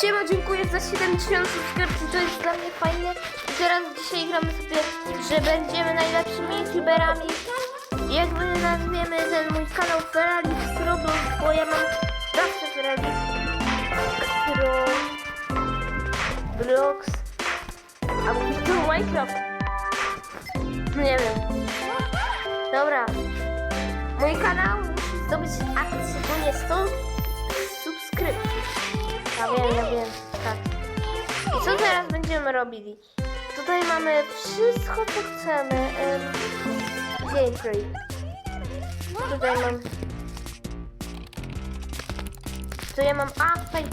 Siema, dziękuję za 7000 subskrypcji, to jest dla mnie fajne. I teraz dzisiaj gramy sobie, że będziemy najlepszymi youtuberami. Jakby nazwiemy ten mój kanał Ferrari Roblox, bo ja mam zawsze Ferrari Roblox. A mówi tu Minecraft. Nie wiem. Dobra. Mój kanał musi zdobyć akcję, bo jest to subskrypcji. Ja wiem, ja wiem, tak. I co teraz będziemy robili? Tutaj mamy wszystko, co chcemy. Gameplay. Tutaj mam... Tu ja mam... A, tutaj...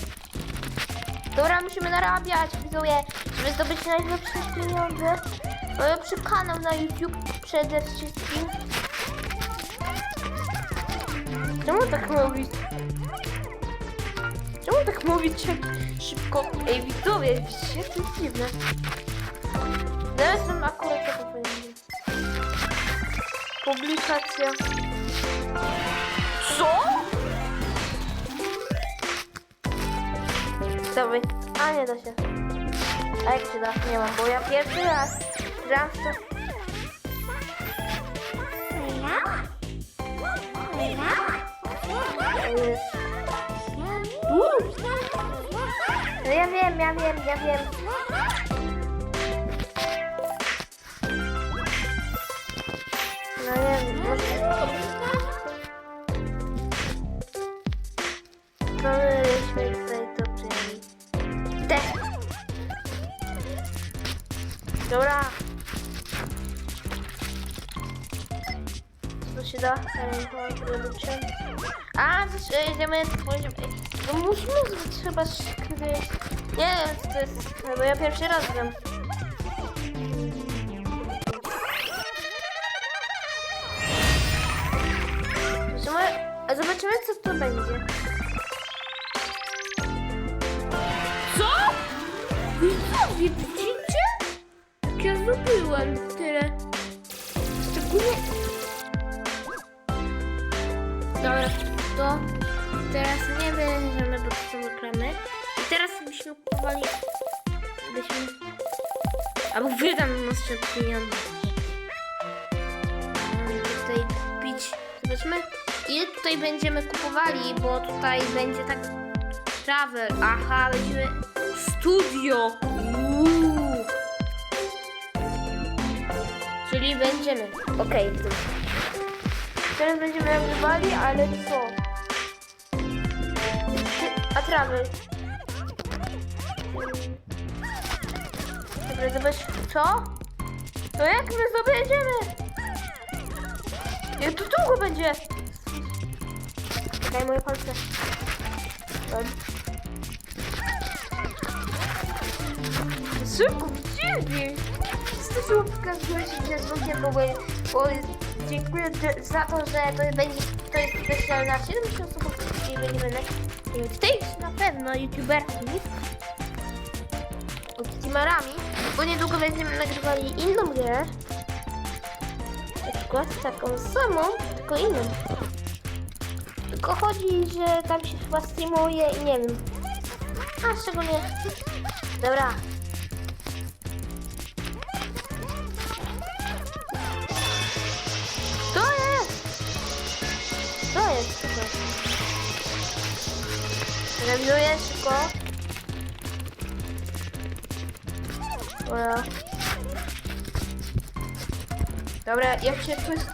Dobra, musimy narabiać, widzowie, żeby zdobyć najlepsze pieniądze. Najlepszy kanał na YouTube przede wszystkim. Czemu tak mówić? Czemu tak mówić szybko? Ej, widzowie, widzicie, to jest dziwne. Teraz mam akurat to powiedzieć. Publikacja. Co? Wy? A, nie da się. A jak się da? Nie mam, bo ja pierwszy raz gram w to. No ja wiem, ja wiem, ja wiem. No nie wiem. No myśmy to! Dobra. Co się da? Produkcja. A, coś, idziemy, poziom. No musimy trzeba skryć. Nie wiem, to jest, bo ja pierwszy raz gram. A zobaczymy, co to będzie. Co? Widzicie? Jak ja zdobyłem teraz byśmy kupowali... Byśmy... Albo wydam nasze pieniądze. Mamy tutaj kupić... Zobaczmy, ile tutaj będziemy kupowali, bo tutaj będzie tak... Travel, aha, będziemy... Studio! Uuu. Czyli będziemy. Okej, okay, Teraz będziemy nagrywali, ale co? A trawy? Dobra, zobacz, co? To jak my zdobędziemy? Jak to długo będzie? Daj moje palce. Szybko, łapkę w górę, się dzwonkiem, bo, bo dziękuję za to, że to będzie, to jest specjalna 70 osób, czyli będzie będę w tej na pewno youtuberki z teamerami, bo niedługo będziemy nagrywali inną grę. Na przykład taką samą, tylko inną. Tylko chodzi, że tam się chyba streamuje i nie wiem. A szczególnie. Dobra. To jest! To jest? Jest? Rewiduję szybko. Dobra. Dobra, jak się tu jest...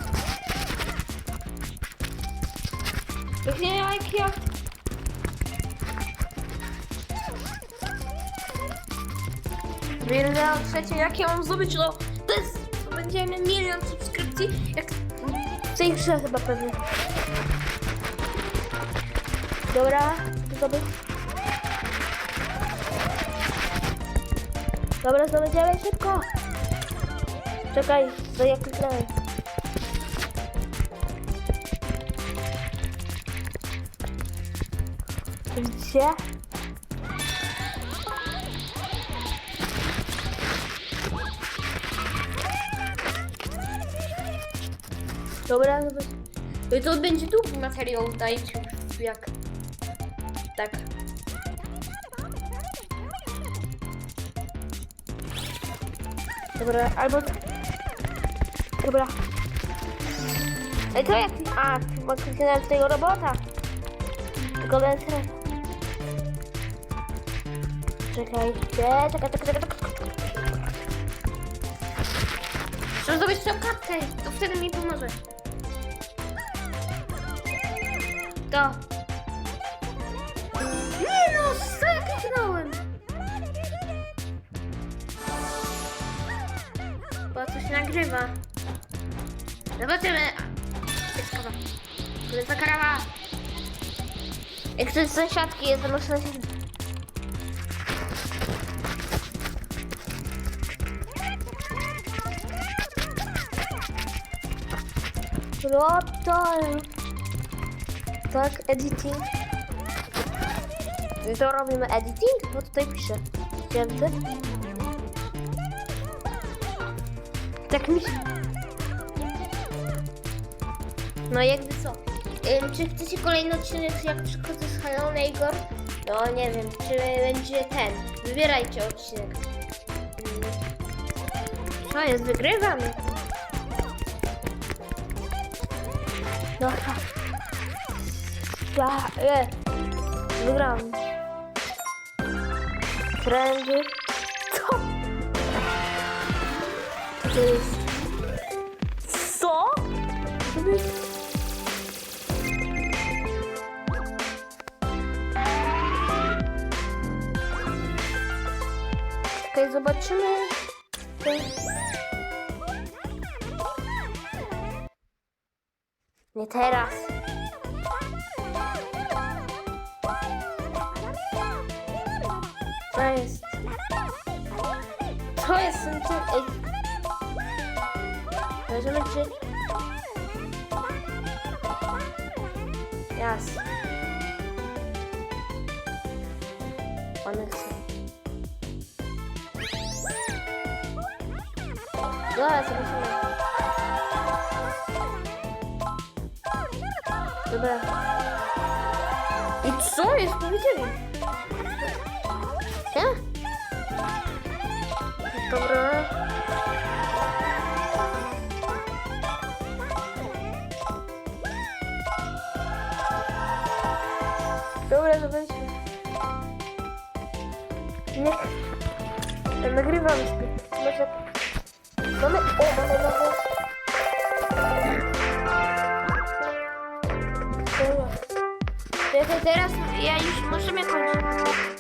Jak nie, jak ja... Milion trzecie, jak ja mam zdobyć, no to jest, będziemy milion subskrypcji, jak w tej grze chyba pewnie. Dobra, zdobyć. Dobra, zdobędziemy szybko. Czekaj, to ja kliknąłem. Gdzie? Dobra, zobacz. To będzie długi materiał, dajcie jak tak. Dobra, albo... Dobra. Ej, to jak... A, w tego robota. Tylko bez... Czekaj, czekaj, czekaj, czekaj, czekaj. Trzeba zdobyć tą kartkę, to wtedy mi pomoże. To. Nie no, co nagrywa. Zobaczymy. Szkoda. Królewna karawa. Jak to jest sąsiadki, jest można się... Rotor. Tak, editing. I to robimy editing? Bo tutaj pisze. Cięty. Tak mi się... No jakby co? Ym, czy chcecie kolejny odcinek, jak przychodzę z Hello Igor? No nie wiem, czy będzie ten. Wybierajcie odcinek. Co jest? Wygrywam. Dobra. Ja, e, wygrałam. Trendy. Co? To. Co? To zobaczymy. Nie teraz. Co jest? Co jest? Tym- Ej. Zobaczymy czy... Jas. One chcą. Dobra, zobaczymy. Nie. Nagrywam sobie. Może... Mamy... O, mamy nową... Dobra. Czekaj, teraz ja już możemy kończyć.